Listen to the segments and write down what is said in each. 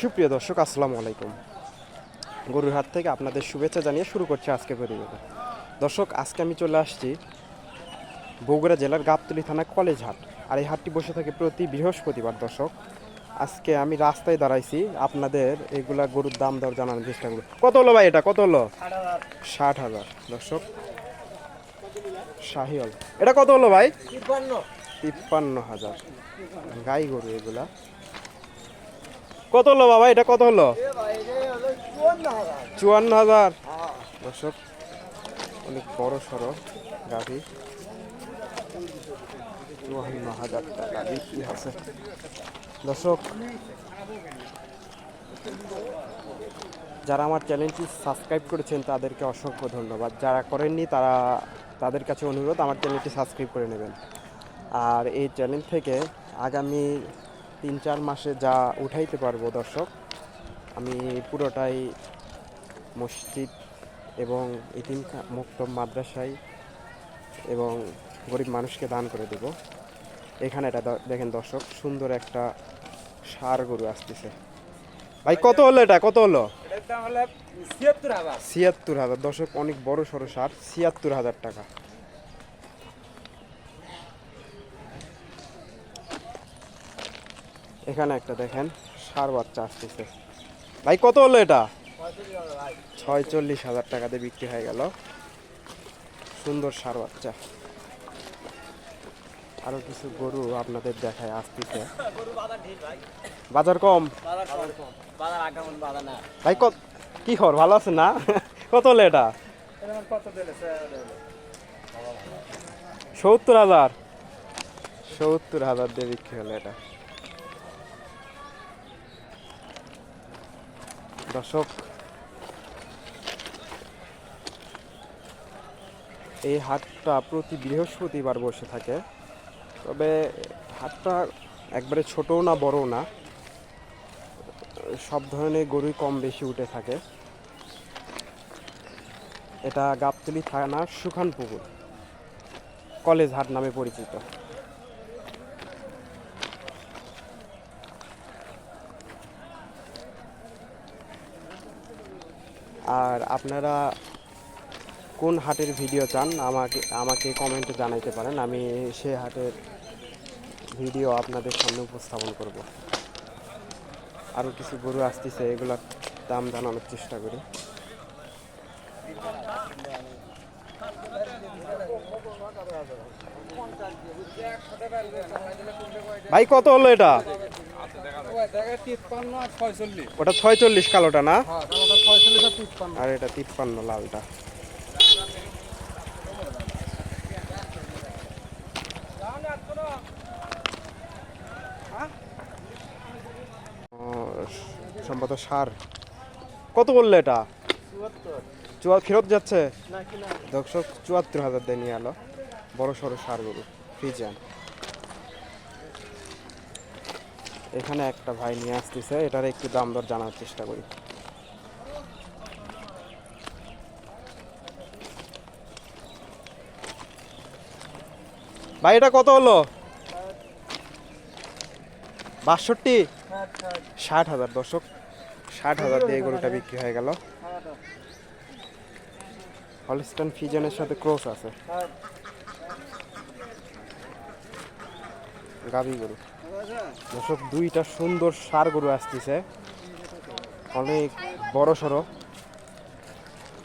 সুপ্রিয় দর্শক আসসালামু আলাইকুম। গরুর হাট থেকে আপনাদের শুভেচ্ছা জানিয়ে শুরু করছি আজকে প্রতিবেদন। দর্শক আজকে আমি চলে আসছি বগুড়া জেলার গাবতলী থানা কলেজ হাট। আর এই হাটটি বসে থাকে প্রতি বৃহস্পতিবার দর্শক। আজকে আমি রাস্তায় দাঁড়াইছি আপনাদের এগুলা গরুর দাম দর জানানোর চেষ্টা করব। কত হলো ভাই এটা? কত হলো? ষাট হাজার। দর্শক শাহিওল এটা কত হলো ভাই? তিপ্পান্ন হাজার। গাই গরু এগুলা। কত হলো বাবা? এটা কত হলো? চুয়ান্ন হাজার। দর্শক অনেক বড় সড়ো গাভি চুয়ান্ন হাজার টাকা বিক্রি আছে? দর্শক যারা আমার চ্যানেলটি সাবস্ক্রাইব করেছেন তাদেরকে অসংখ্য ধন্যবাদ। যারা করেননি তারা তাদের কাছে অনুরোধ আমার চ্যানেলটি সাবস্ক্রাইব করে নেবেন। আর এই চ্যানেল থেকে আগামী তিন চার মাসে যা উঠাইতে পারব দর্শক আমি পুরোটাই মসজিদ এবং ইতিম মুক্ত মাদ্রাসায় এবং গরিব মানুষকে দান করে দেব। এখানে এটা দেখেন দর্শক সুন্দর একটা সার গরু আসতেছে। ভাই কত হলো এটা? কত হলো? ছিয়াত্তর হাজার। দর্শক অনেক বড় সড়ো সার ছিয়াত্তর হাজার টাকা। এখানে একটা দেখেন, সার বাচ্চা আসতেছে। ভাই, কত হলো এটা? ছয়চল্লিশ হাজার টাকাতে বিক্রি হয়ে গেল। সুন্দর সার বাচ্চা। আরও কিছু গরু আপনাদের দেখায় আসতেছে। বাজার কম? ভাই, কত কি খবর? ভালো আছে না? কত হলো এটা? সত্তর হাজার। সত্তর হাজার দিয়ে বিক্রি হলো এটা। দর্শক, এই হাটটা প্রতি বৃহস্পতিবার বসে থাকে। তবে হাটটা একবারে ছোটও না, বড়ও না। সব ধরনের গরুই কম বেশি উঠে থাকে। এটা গাবতলি থানার সুখান পুকুর কলেজ হাট নামে পরিচিত। আর আপনারা কোন হাটের ভিডিও চান, আমাকে আমাকে কমেন্টে জানাইতে পারেন। আমি সে হাটের ভিডিও আপনাদের সামনে উপস্থাপন করব। আরও কিছু গরু আসতেছে, এগুলোর দাম জানানোর চেষ্টা করি। ভাই, কত হলো এটা? ওটা ছয়চল্লিশ কালোটা না? আর, এটা তিপ্পান্ন লালটা। সম্ভবত সার। কত বললে এটা? চুয়া ফেরত যাচ্ছে? দর্শক চুয়াত্তর হাজার দিয়ে নিয়ে এলো বড় সড়ো সার গরু ফ্রিজিয়ান। এখানে একটা ভাই নিয়ে আসতেছে এটার একটু দাম দর জানার চেষ্টা করি। ভাই এটা কত হলো? বাষট্টি? ষাট হাজার দর্শক। ষাট হাজার দিয়ে গরুটা বিক্রি হয়ে গেল। হলস্টন ফিজনের সাথে ক্রস আছে। গাবি গরু। দর্শক, দুইটা সুন্দর সার গরু আসতেছে। অনেক বড় সড়ো।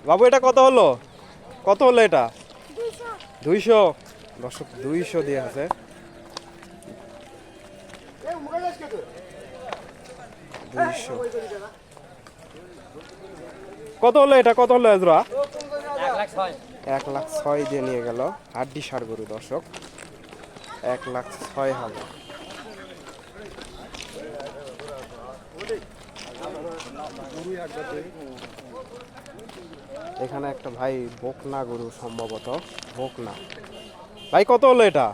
বাবু, এটা কত হলো? কত হলো এটা? দুইশো। দর্শক, দুইশো দিয়ে আছে। দুইশো। কত হলো এটা? কত হলো এজরা এক লাখ ছয়। দিয়ে নিয়ে গেল। হাড্ডি সার গরু, দর্শক। এক লাখ ছয় হাজার এখানে একটা ভাই বকনা গরু সম্ভবত, বকনা। ভাই, কত হলো এটা?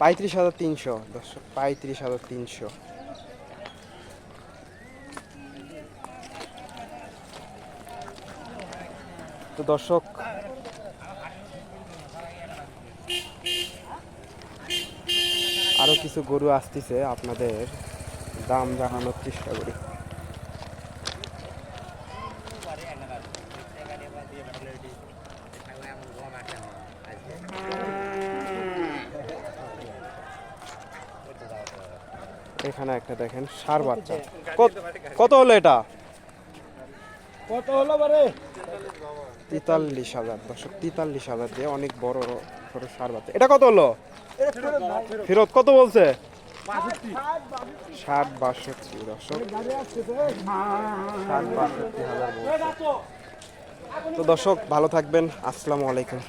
পঁয়ত্রিশ হাজার তিনশো, দর্শক, পঁয়ত্রিশ হাজার তিনশো। তো দর্শক আরও কিছু গরু আসতেছে আপনাদের, দাম জানানোর চেষ্টা করি। এখানে একটা দেখেন, সার বাচ্চা। কত- কত হলো এটা? কত হলো বারে? তেতাল্লিশ হাজার, দর্শক, তেতাল্লিশ হাজার দিয়ে অনেক বড় ছোট সার বাচ্চা এটা কত হলো? ফেরত কত বলছে? ষাট বাষট্টি, দর্শক। ষাট বাষট্টি হাজার তো দর্শক, ভালো থাকবেন। আসসালামু আলাইকুম।